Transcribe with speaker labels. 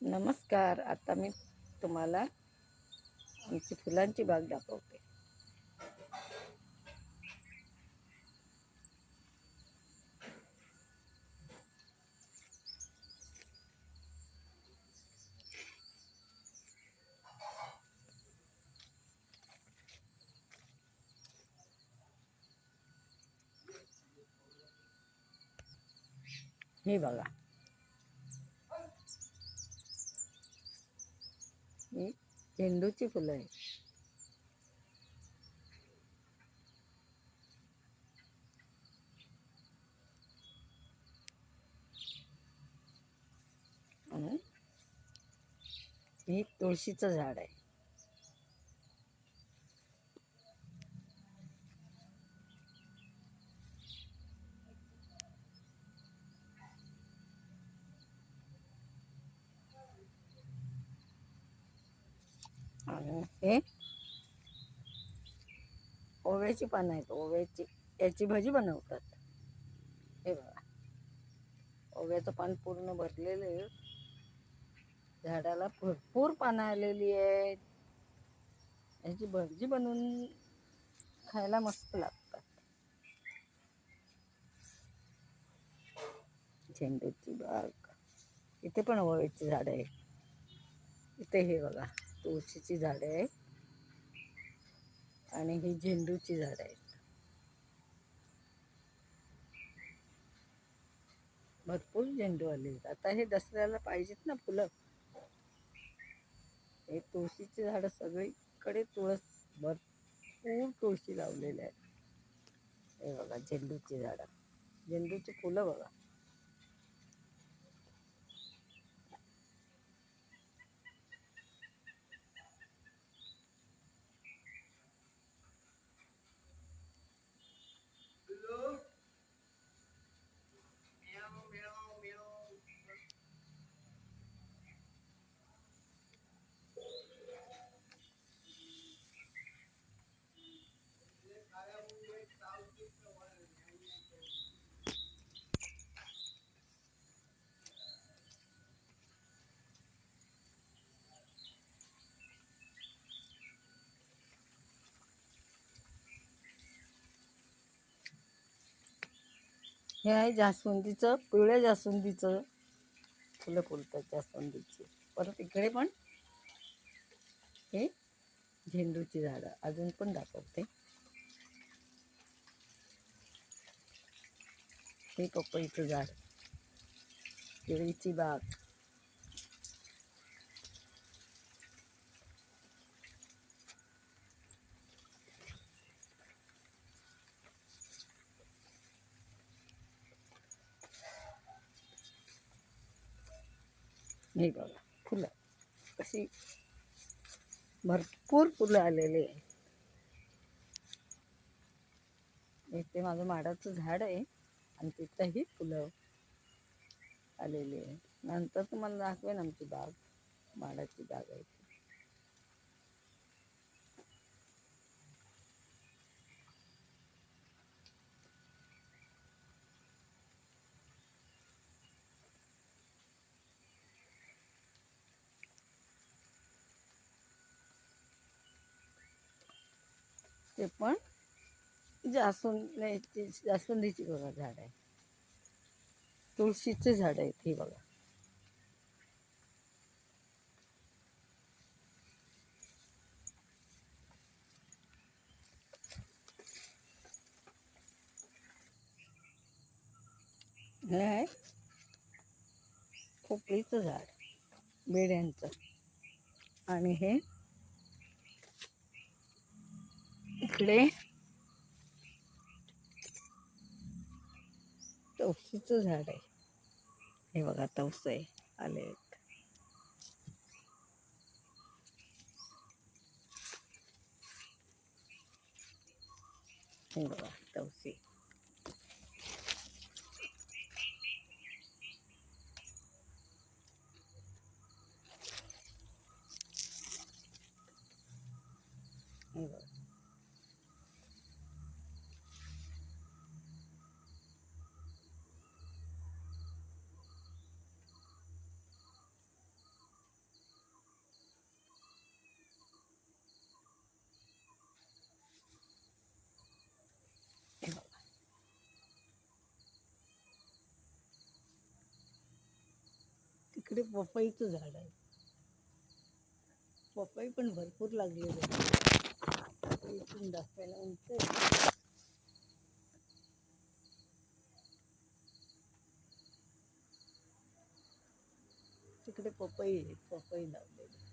Speaker 1: नमस्कार आता मी तुम्हाला आमची फुलांची बाग दाखवते. हे बघा ही झेंडूची फुलं आहे हे ही तुळशीचं झाड आहे आणि हे. ओव्याची पानं आहेत ओव्याची याची भजी बनवतात. हे बघा. ओव्याचं पान पूर्ण भरलेलं आहे. झाडाला भरपूर पानं आलेली आहेत. याची भजी बनवून खायला मस्त लागतात. झेंडूची बाग. इथे पण ओव्याची झाड आहे इथे हे बघा. तुळशीची झाडं आहेत. आणि ही झेंडूची झाडं आहेत. भरपूर झेंडू आले आहेत. आता हे दसऱ्याला पाहिजेत ना फुलं. हे तुळशीची झाडं सगळीकडे तुळस भरपूर तुळशी लावलेल्या आहेत. हे बघा झेंडूची झाडं. झेंडूची फुलं बघा. हे आहे जास्वंदीचं पिवळ्या जास्वंदीचं. फुलं फुलतात जास्वंदीची. परत इकडे पण हे झेंडूची झाडं. अजून पण दाखवते. हे पपईचं झाड. केळीची बाग. हे बघा फुलं. अशी भरपूर फुलं आलेली आहे. इथे माझं माडाचं झाड आहे आणि तिथंही फुलं आलेली आहे. नंतर तुम्हाला दाखवेन आमची बाग माडाची बाग आहे ते पण जास्वंद नाही, जास्वंदीची बघा झाड आहे. तुळशीचे झाड आहेत हे बघा. हे आहे खोपळीचं झाड बेड्यांचं. आणि हे इकडे. तवशीचं झाड आहे. हे बघा तवस आहे. आले आहेत. हे बघा तवशी हे बघा इकडे पपईचं झाड आहे. पपई पण भरपूर लागलेली आहे. इथून दाखवायला उंच तिकडे पपई आहे पपई लावलेली.